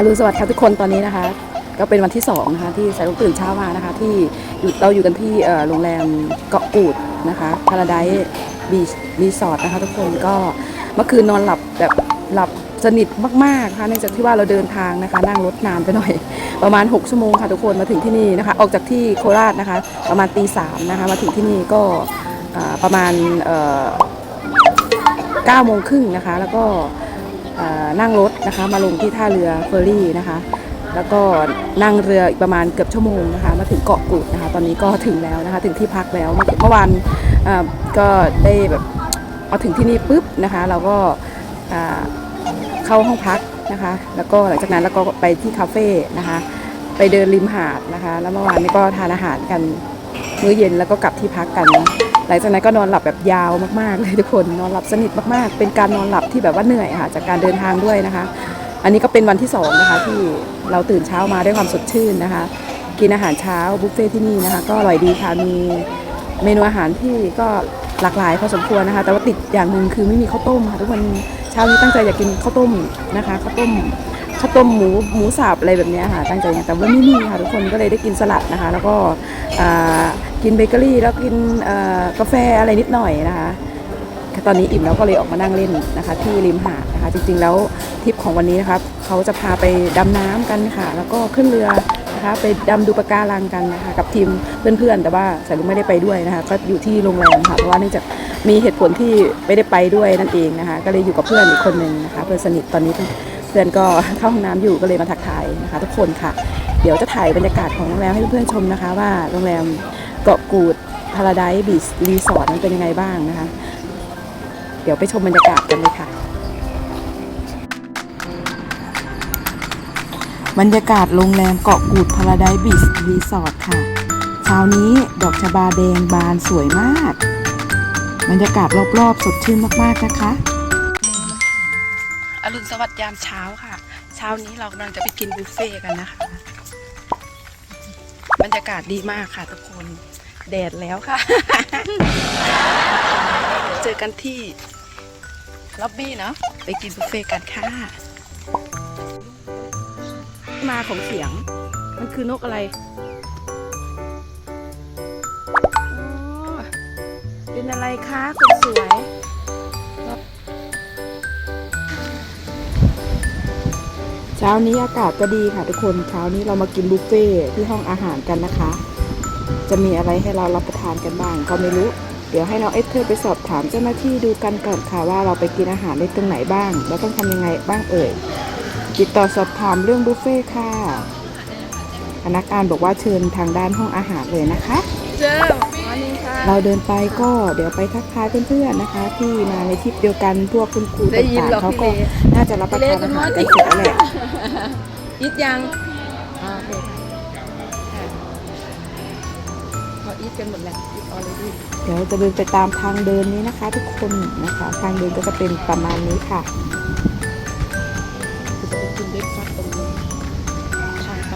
อรุณสวัสดิ์ครับทุกคนตอนนี้นะคะ ก็เป็นวันที่สองนะคะที่สายลุกตื่นเช้ามานะคะ ที่เราอยู่กันที่โรงแรมเกาะกูดนะคะพาราไดบีรีสอร์ทนะคะทุกคนก็เมื่อคืนนอนหลับแบบหลับสนิทมากๆค่ะเนื่องจากที่ว่าเราเดินทางนะคะ นั่งรถนานไปหน่อย ประมาณ 6 ชั่วโมงค่ะทุกคนมาถึงที่นี่นะคะ ออกจากที่โคราชนะคะ ประมาณตีสามนะคะ มาถึงที่นี่ก็ประมาณเอ่อ9โมงครึ่งนะคะ แล้วก็นั่งรถ นะคะ มาลงที่ท่าเรือเฟอร์รี่นะคะ แล้วก็นั่งเรืออีกประมาณเกือบชั่วโมงนะคะ มาถึงเกาะกูดนะคะ ตอนนี้ก็ถึงแล้วนะคะ ถึงที่พักแล้ว เมื่อวานก็ได้แบบเอาถึงที่นี่ปุ๊บนะคะ เราก็เข้าห้องพักนะคะ แล้วก็หลังจากนั้นเราก็ไปที่คาเฟ่นะคะ ไปเดินริมหาดนะคะ แล้วเมื่อวานนี้ก็ทานอาหารกันมื้อเย็นแล้วก็กลับที่พักกัน หลังจากนั้นก็นอนหลับแบบยาวมากๆเลยทุกคนนอนหลับสนิทมากๆ เป็นการนอนหลับที่แบบว่าเหนื่อยค่ะจากการเดินทางด้วยนะคะ อันนี้ก็เป็นวันที่สองนะคะที่เราตื่นเช้ามาด้วยความสดชื่นนะคะ กินอาหารเช้าบุฟเฟ่ที่นี่นะคะ ก็อร่อยดีค่ะมีเมนูอาหารที่ก็หลากหลายพอสมควรนะคะ แต่ว่าติดอย่างหนึ่งคือไม่มีข้าวต้มค่ะทุกคนเช้านี้ตั้งใจอยากกินข้าวต้มนะคะข้าวต้มข้าวต้มหมูหมูสับอะไรแบบนี้ค่ะตั้งใจอย่างแต่ว่าไม่มีค่ะทุกคนก็เลยได้กินสลัดนะคะ แล้วก็อ่า กินเบเกอรี่แล้วกินกาแฟอะไรนิดหน่อยนะคะตอนนี้อิ่มแล้วก็เลยออกมานั่งเล่นนะคะ ที่ริมหาดนะคะ จริงๆแล้วทริปของวันนี้นะคะเขาจะพาไปดำน้ำกันค่ะ แล้วก็ขึ้นเรือนะคะไปดำดูปะการังกันนะคะกับทีมเพื่อนๆ แต่ว่าสายลุงไม่ได้ไปด้วยนะคะ ก็อยู่ที่โรงแรมค่ะเพราะว่าเนื่องจากมีเหตุผลที่ไม่ได้ไปด้วยนั่นเองนะคะ ก็เลยอยู่กับเพื่อนอีกคนหนึ่งนะคะเพื่อนสนิทตอนนี้เพื่อนก็เข้าห้องน้ำอยู่ก็เลยมาทักทายนะคะ ทุกคนค่ะ เดี๋ยวจะถ่ายบรรยากาศของโรงแรมให้เพื่อนๆชมนะคะ ว่าโรงแรม เกาะกูดพาราไดซ์บีชรีสอร์ทนั้นเป็นยังไงบ้างนะคะ เดี๋ยวไปชมบรรยากาศกันเลยค่ะ บรรยากาศโรงแรมเกาะกูดพาราไดบีชรีสอร์ทค่ะเช้านี้ดอกชบาแดงบานสวยมาก บรรยากาศรอบๆ สดชื่นมากๆนะคะอรุณสวัสดิ์ยามเช้าค่ะ เช้านี้เรากำลังจะไปกินบุฟเฟ่กันนะคะ บรรยากาศดีมากค่ะทุกคน แดดแล้วค่ะ เจอกันที่ล็อบบี้เนาะไปกินบุฟเฟ่ต์กันค่ะ มาของเสียง มันคือนกอะไรเป็นอะไรคะคนสวยเช้านี้อากาศก็ดีค่ะทุกคน เช้านี้เรามากินบุฟเฟ่ต์ที่ห้องอาหารกันนะคะ จะมีอะไรให้เรารับประทานกันบ้าง ก็ไม่รู้ เดี๋ยวให้น้องเอสเธอร์ไปสอบถามเจ้าหน้าที่ดูกันก่อนค่ะว่าเราไปกินอาหารในตรงไหนบ้าง แล้วต้องทำยังไงบ้างเอ่ยติดต่อสอบถามเรื่องบุฟเฟ่ต์ค่ะพนักงานบอกว่าเชิญทางด้านห้องอาหารเลยนะคะเจ้าสวัสดีค่ะเราเดินไปก็เดี๋ยวไปทักทายเพื่อนๆนะคะ ที่มาในทริปเดียวกันพวกคุณครูได้ยินต่างหรอๆเขาก็พี่เลน่าจะรับประทานอาหารกันเสร็จแล้วแหละยิดยัง อีทกันหมดแล้วอีทออลเลดี้เดี๋ยวจะเดินไปตามทางเดินนี้นะคะ ทุกคนนะคะ ทางเดินก็จะเป็นประมาณนี้ค่ะคือจะไปกินเบรกฟาสต์ตรงนี้ทางไป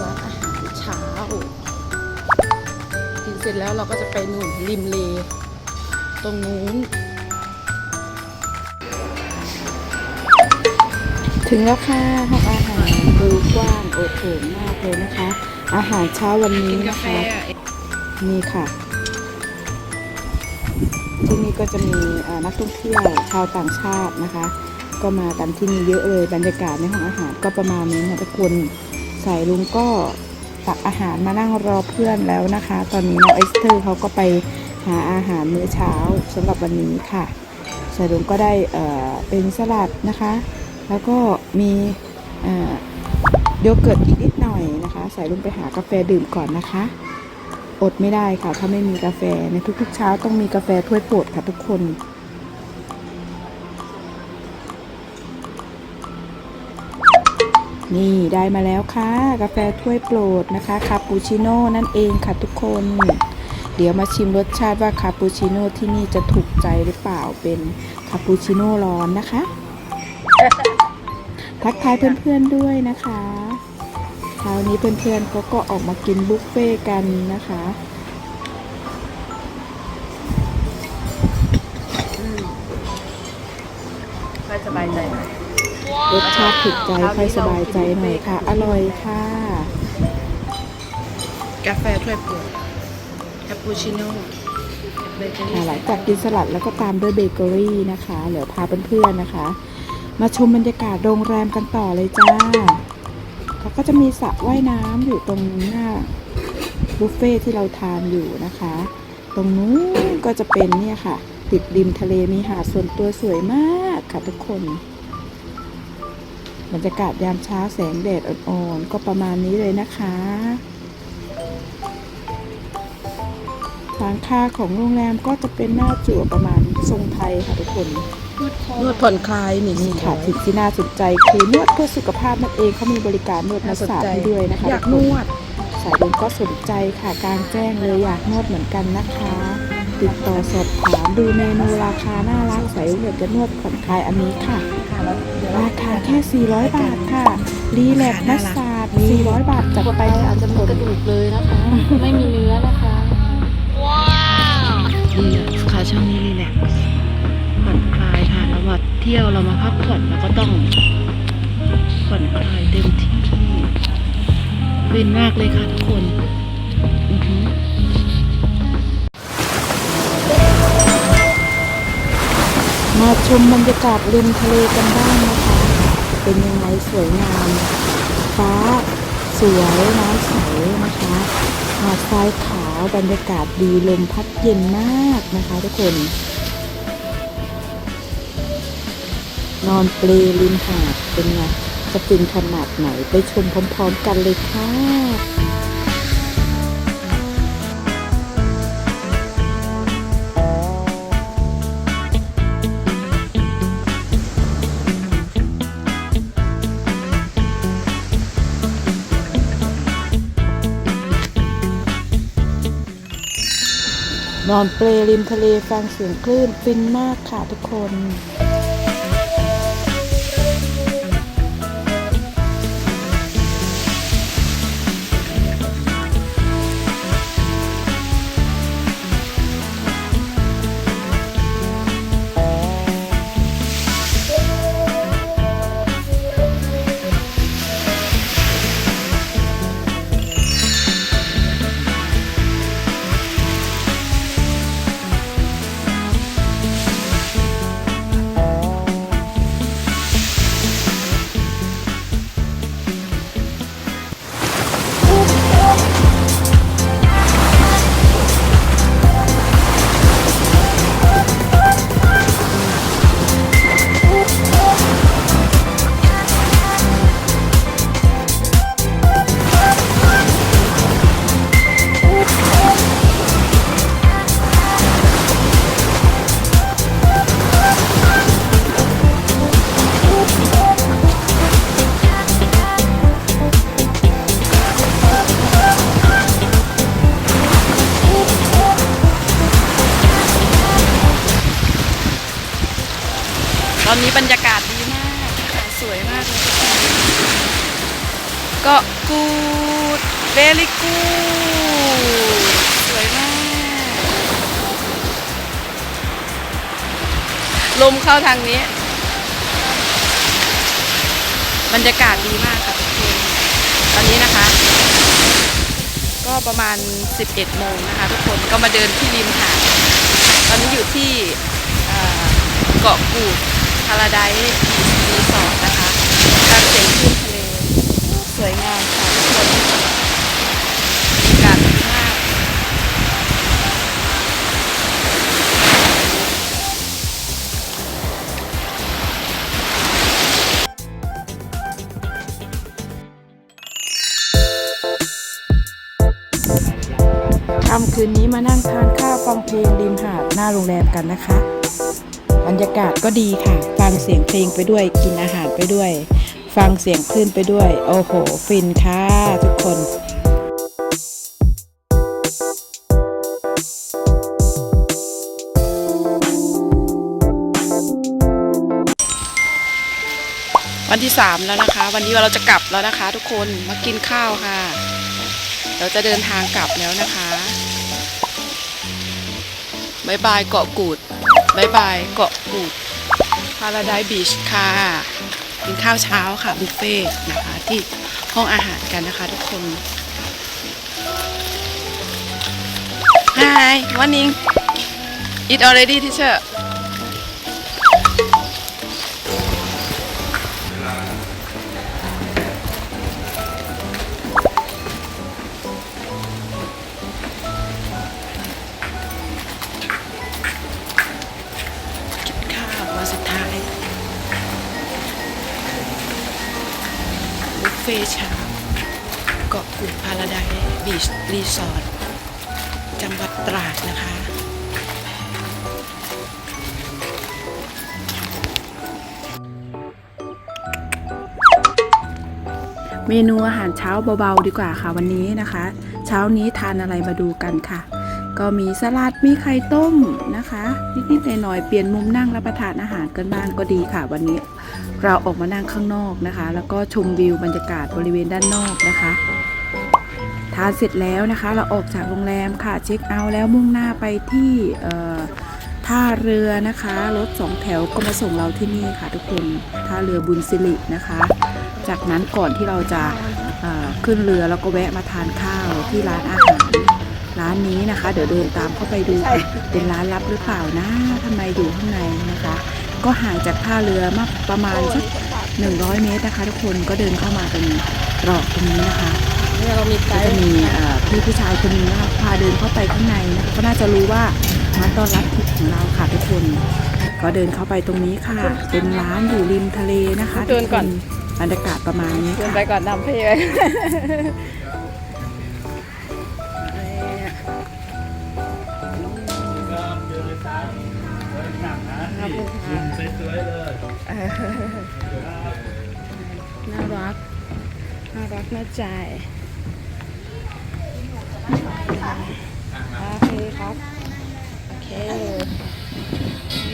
ร้านอาหารเช้ากินเสร็จแล้วเราก็จะไปนู่นริมเลตรงนู้นถึงแล้วค่ะห้องอาหารดูกว้างโอโถงมากเลยนะคะ อาหารเช้าวันนี้กินกานะแฟคะนี่ค่ะ ที่นี่ก็จะมีเอ่อนักท่องเที่ยวชาวต่างชาตินะคะ ก็มากันที่นี่เยอะเลยบรรยากาศในห้องอาหารก็ประมาณนี้นะทุกคนสายลุงก็ตักอาหารมานั่งรอเพื่อนแล้วนะคะ ตอนนี้น้องเอสเตอร์เขาก็ไปหาอาหารมื้อเช้าสำหรับวันนี้ค่ะสายลุงก็ได้เอ่อเป็นสลัดนะคะ แล้วก็มี เอ่อโยเกิร์ตอีกนิดหน่อยนะคะ สายลุงไปหากาแฟดื่มก่อนนะคะ อดไม่ได้ค่ะ ถ้าไม่มีกาแฟในทุกๆเช้าต้องมีกาแฟถ้วยโปรดค่ะทุกคนนี่ได้มาแล้วค่ะ กาแฟถ้วยโปรดนะคะคาปูชิโน่นั่นเองค่ะทุกคน เดี๋ยวมาชิมรสชาติว่าคาปูชิโน่ที่นี่จะถูกใจหรือเปล่าเป็นคาปูชิโน่ร้อนนะคะ ทักทายเพื่อนๆด้วยนะคะ เช้านี้เพื่อนๆเขาก็ออกมากินบุฟเฟ่ต์กันนะคะไปสบายใจรสชาติถูกใจค่อยสบายใจหน่อยค่ะ อร่อยค่ะ กาแฟถ้วยโปรดคาปูชิโน่เบเกอค่ะรี่หลังจากกินสลัดแล้วก็ตามด้วยเบเกอรี่นะคะเดี๋ยวพาเพื่อนๆนะคะ มาชมบรรยากาศโรงแรมกันต่อเลยจ้า เขาก็จะมีสระว่ายน้ำอยู่ตรงหน้าบุฟเฟ่ที่เราทานอยู่นะคะ ตรงนู้นก็จะเป็นเนี่ยค่ะ ติดริมทะเลมีหาดส่วนตัวสวยมากค่ะทุกคนบรรยากาศยามเช้าแสงแดดอ่อนๆก็ประมาณนี้เลยนะคะหลังคาของโรงแรมก็จะเป็นหน้าจั่วประมาณทรงไทยค่ะทุกคน นวดผ่อนคลายนี่นี่ค่ะสิ่งที่น่าสนใจคือนวดเพื่อสุขภาพนั่นเองเขามีบริการนวดน่ามาสนสาดใจให้ด้วยนะคะอยากทุนคนวดสายลมก็สนใจค่ะกลางแจ้งเลยอยากนวดเหมือนกันนะคะ ติดต่อสอบถามดูเมนูราคาน่ารักสายลมอยากจะนวดผ่อนคลายอันนี้ค่ะค่ะแล้วเดี๋ยวราคาแค่ 400 บาทค่ะรีแลกซ์มัสซาด400 บาทจัดไปอาจจะหมดกระดูกเลยนะคะ ไม่มีเนื้อนะคะดีอะค่ะช่วงนี้รีแลกซ์ผ่อน มาเที่ยวเรามาพักผ่อนเราก็ต้องผ่อนคลายเต็มที่เวินมากเลยค่ะทุกคนมาชมบรรยากาศริมทะเลกันบ้างนะคะ เป็นยังไงสวยงาม ฟ้า สวยน้ำใสนะคะหาดทรายขาวบรรยากาศดีลมพัดเย็นมากนะคะทุกคน นอนเปลริมหาดเป็นไงจะฟินขนาดไหนไปชมพร้อมๆกันเลยค่ะนอนเปลริมทะเลฟังเสียงคลื่นฟินมากค่ะทุกคน อนนี้บรรยากาศดีมากค่ะสวยมากเลยกาะกูดเบลิกูดสวยมาก ลมเข้าทางนี้ บรรยากาศดีมากค่ะทุกคนตอนนี้นะคะ ก็ประมาณ 11 โมงนะคะ ทุกคนก็มาเดินที่ริมหาดตอนนี้อยู่ที่เกาะกูดาราไดซ์รีสอร์ทนะคะตามเสียงคลื่นทะเล สวยงามค่ะทุกคนบรรยากาศดีมากค่ำคืนนี้มานั่งทานข้าวฟังเพลงริมหาดหน้าโรงแรมกันนะคะ บรรยากาศก็ดีค่ะ ฟังเสียงเพลงไปด้วย กินอาหารไปด้วย ฟังเสียงคลื่นไปด้วย โอ้โห ฟินค่ะทุกคนวันที่สามแล้วนะคะ วันนี้เราจะกลับแล้วนะคะ ทุกคนมากินข้าวค่ะ เราจะเดินทางกลับแล้วนะคะบายบายเกาะกูด บายบายเกาะกูดพาราไดบีชค่ะกินข้าวเช้าค่ะบุฟเฟ่ต์นะคะที่ห้องอาหารกันนะคะทุกคน Hi morning eat already teacher เมนูอาหารเช้าเบาๆดีกว่าค่ะวันนี้นะคะ เช้านี้ทานอะไรมาดูกันค่ะ ก็มีสลัดมีไข่ต้มนะคะนิดๆหน่อยๆเปลี่ยนมุมนั่งรับประทานอาหารกันบ้างก็ดีค่ะ วันนี้เราออกมานั่งข้างนอกนะคะ แล้วก็ชมวิวบรรยากาศบริเวณด้านนอกนะคะทานเสร็จแล้วนะคะ เราออกจากโรงแรมค่ะเช็คเอาท์แล้วมุ่งหน้าไปที่ท่าเรือนะคะ รถสองแถวก็มาส่งเราที่นี่ค่ะทุกคนท่าเรือบุญสิรินะคะ จากนั้นก่อนที่เราจะเอ่อขึ้นเรือเราก็แวะมาทานข้าวที่ร้านอาหารร้านนี้นะคะ เดี๋ยวเดินตามเข้าไปดูค่ะเป็นร้านลับหรือเปล่านะทำไมอยู่ข้างในนะคะ ก็ห่างจากท่าเรือมากประมาณสัก100เมตรนะคะ ทุกคนก็เดินเข้ามาตรงตรอกตรงนี้นะคะเรามีไกก็จะมีเอ่อพี่ผู้ชายคนนี้นะคะพาเดินเข้าไปข้างในนะคะก็น่าจะรู้ว่าร้านต้อนรับทิพย์ของเราค่ะทุกคน ก็เดินเข้าไปตรงนี้ค่ะ เป็นร้านอยู่ริมทะเลนะคะเดินก่อนทุค บรรยากาศประมาณนี้เดินค่ะไปก่อนนำพี่ไปน่ารัก น่ารักน่าใจโอเคครับ โอเค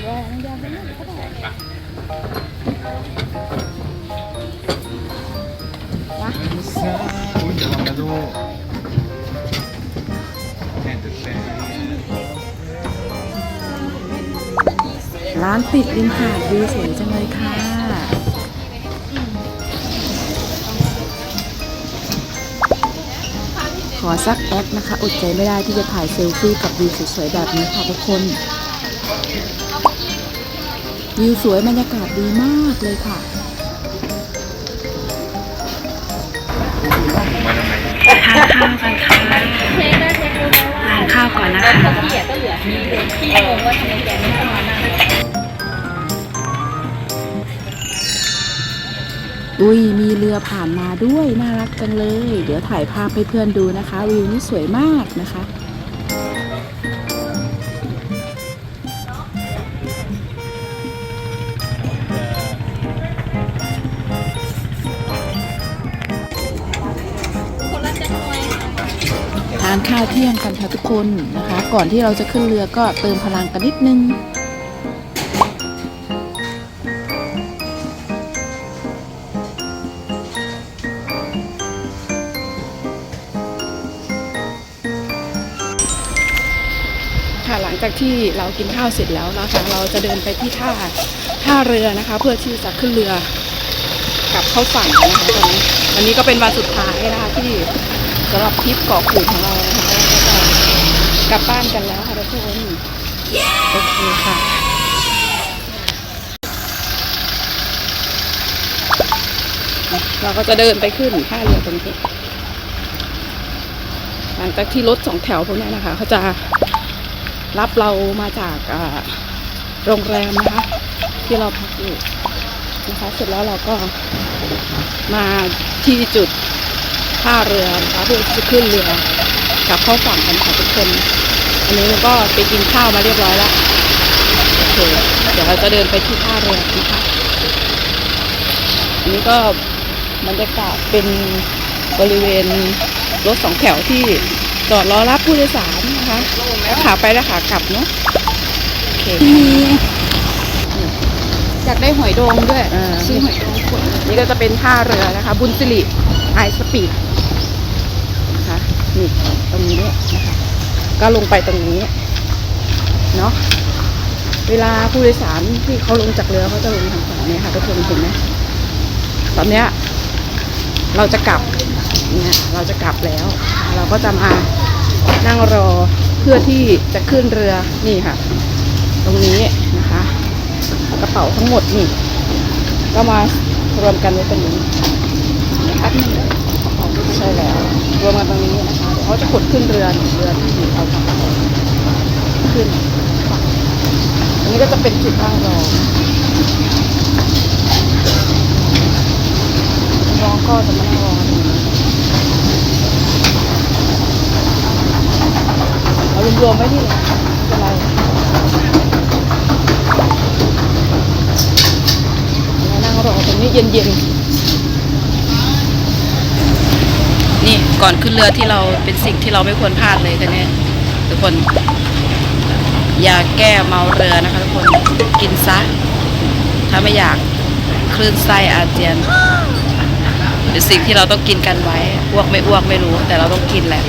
รอน้ำยาไปหน่อยก็ได้ อุ้ยระวังนะลูกแอนตึกแตร้านติดริมหาดวิวสวยจังเลยค่ะ ขอสักแอปนะคะ อดใจไม่ได้ที่จะถ่ายเซลฟี่กับวิวสวยๆแบบนี้ค่ะทุกคน วิวสวยบรรยากาศดีมากเลยค่ะ ทานข้าวกันค่ะทานข้าวก่อนนะคะที่อุ้ยมีเรือผ่านมาด้วยน่ารักจังเลย เดี๋ยวถ่ายภาพให้เพื่อนดูนะคะ วิวนี่สวยมากนะคะานข้าวเที่ยงกันค่ะทุกคนนะคะ ก่อนที่เราจะขึ้นเรือก็เติมพลังกันนิดนึงค่ะหลังจากที่เรากินข้าวเสร็จแล้วนะคะ เราจะเดินไปที่ท่าท่าเรือนะคะ เพื่อที่จะขึ้นเรือกลับเข้าฝั่งนะคะตอนนี้วันนี้ก็เป็นวันสุดท้ายนะคะที่สำหรับทริปเกาะกูดของเรา กลับบ้านกันแล้วค่ะทุกคนโอเคค่ะเราก็จะเดินไปขึ้นท่าเรือตรงนี้หลังจากที่รถสองแถวพวกนี้นะคะเขาจะรับเรามาจากโรงแรมนะคะ ที่เราพักอยู่นะคะเสร็จแล้วเราก็มาที่จุดท่าเรือนะคะเพื่อจะขึ้นเรือ กลับเข้าฝั่งกันค่ะทุกคน อันนี้เราก็ไปกินข้าวมาเรียบร้อยแล้วโอเคเดี๋ยวเราจะเดินไปที่ท่าเรือนะคะอันนี้ก็บรรยากาศเป็นบริเวณรถสองแถวที่จอดรอรับผู้โดยสารนะคะขาไปและขากลับเนาะโอเคอยากได้หอยโดงด้วยอ่าซื้อหอยโดงขวดนี่ก็จะเป็นท่าเรือนะคะ บุญสิริไอสปีด นี่ตรงนี้นะคะก็ลงไปตรงนี้เนาะเวลาผู้โดยสารที่เขาลงจากเรือเขาจะลงทางฝั่งนี้ค่ะทุกคนเห็นไหมตอนเนี้ยเราจะกลับเนี่ยเราจะกลับแล้ว เราก็จะมานั่งรอเพื่อที่จะขึ้นเรือนี่ค่ะ ตรงนี้นะคะ กระเป๋าทั้งหมดนี่ก็มารวมกันไว้ตรงนี้นะคะใช่แล้ว รวมกันตรงนี้นะคะ เขาจะขดขึ้นเรือนี่เรือที่เอากระเป๋าขึ้นค่ะอันนี้ก็จะเป็นจุดนั่งรอน้องก็จะมานั่งรอตรงนี้เอารวมๆไว้ที่ไหนไม่เป็นไรนั่งรอตรงนี้เย็นๆ นี่ก่อนขึ้นเรือที่เราเป็นสิ่งที่เราไม่ควรพลาดเลยกันเนี่ยทุกคนอย่าแก้เมาเรือนะคะทุกคนกินซะ ถ้าไม่อยากคลื่นไส้อาเจียนเป็นสิ่งที่เราต้องกินกันไว้อ้วกไม่อ้วกไม่รู้ แต่เราต้องกินแหละ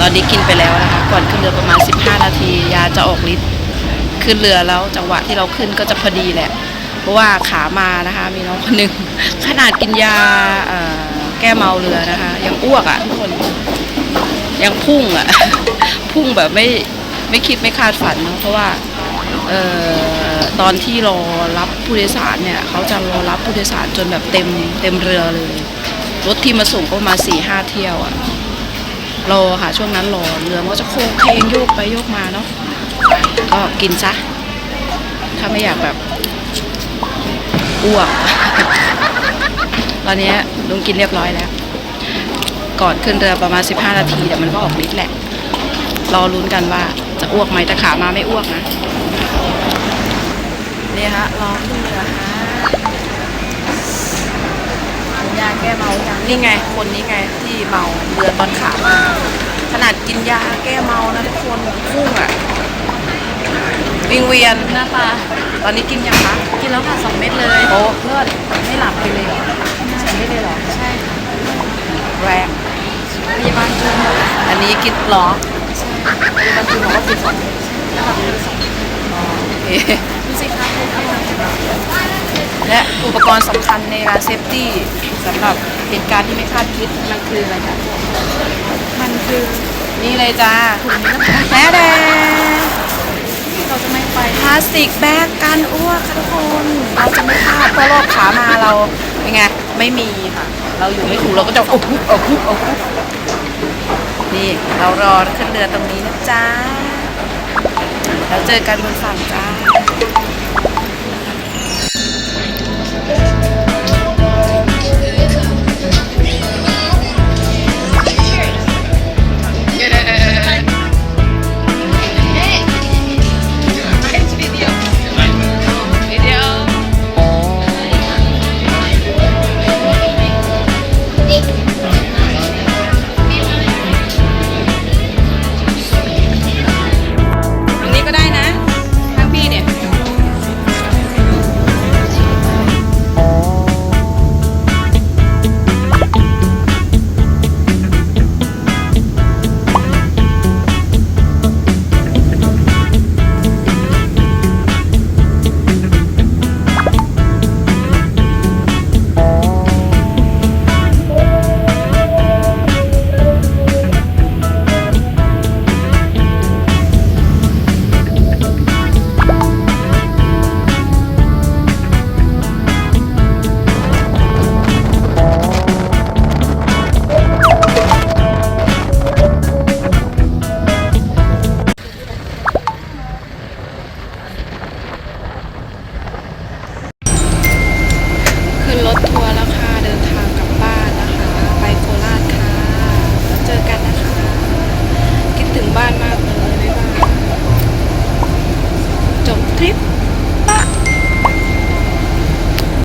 ตอนนี้กินไปแล้วนะคะ ก่อนขึ้นเรือประมาณ 15 นาที ยาจะออกฤทธิ์ขึ้นเรือแล้วจังหวะที่เราขึ้นก็จะพอดีแหละ เพราะว่าขามานะคะ มีน้องคนหนึ่งขนาดกินยาเอ่อ แก้เมาเรือนะคะยังอ้วกอะ่ะทุกคน ยังพุ่งอะ่ะ พุ่งแบบไม่ไม่คิดไม่คาดฝันนะเพราะว่าเอ่อตอนที่รอรับผู้โดยสารเนี่ยเขาจะรอรับผู้โดยสารจนแบบเต็มเต็มเรือเลย รถที่มาส่งก็มาสี่ห้าเที่ยวอะ่ะรอค่ะช่วงนั้นรอเรือมันก็จะโค้งเคงโยกไปโยกมาเนาะก็กินซะ ถ้าไม่อยากแบบอ้วก ตอนนี้ลุงกินเรียบร้อยแล้ว ก่อนขึ้นเรือประมาณ 15 นาทีเดี๋ยวมันก็ออกฤทธิ์แหละ รอลุ้นกันว่าจะอ้วกไหมแต่ขามาไม่อ้วกนะนี่ฮะรอขึ้นเรือฮะยาแก้เมายังนี่ไง คนนี้ไงที่เมาเรือตอนขามา ขนาดกินยาแก้เมานะทุกคนพุ่งอะวิงเวียนหน้าตาตอนนี้กินยังคะ กินแล้วค่ะสองเม็ดเลย โอ้เลิศไม่หลับไปเลย เหรอสองเม็ดเลยเหรอ ใช่ค่ะแรงพยาบาลจูนอันนี้กินเหรอใช่พยาบาลจูนบอกว่ากินสองเม็ดแล้วหลับไปเลยสองเม็ดอ๋อโอเคดูสิคะคุณและอุปกรณ์สำคัญในการเซฟตี้สำหรับเหตุการณ์ที่ไม่คาดคิดมันคืออะไรจ๊ะมันคือนี่เลยจ้าแม่แดงเราจะไม่ไปพลาสติกแบกกันอ้วกค่ะทุกคน เราจะไม่พลาดเพราะรอบขามาเราเป็นไงไม่มีค่ะ เราอยู่ไม่ถูกเราก็จะโอ้โหโอ้โหโอ้โหนี่เรารอขึ้นเรือตรงนี้นะจ๊ะแล้วเจอกันบนฝั่งจ้า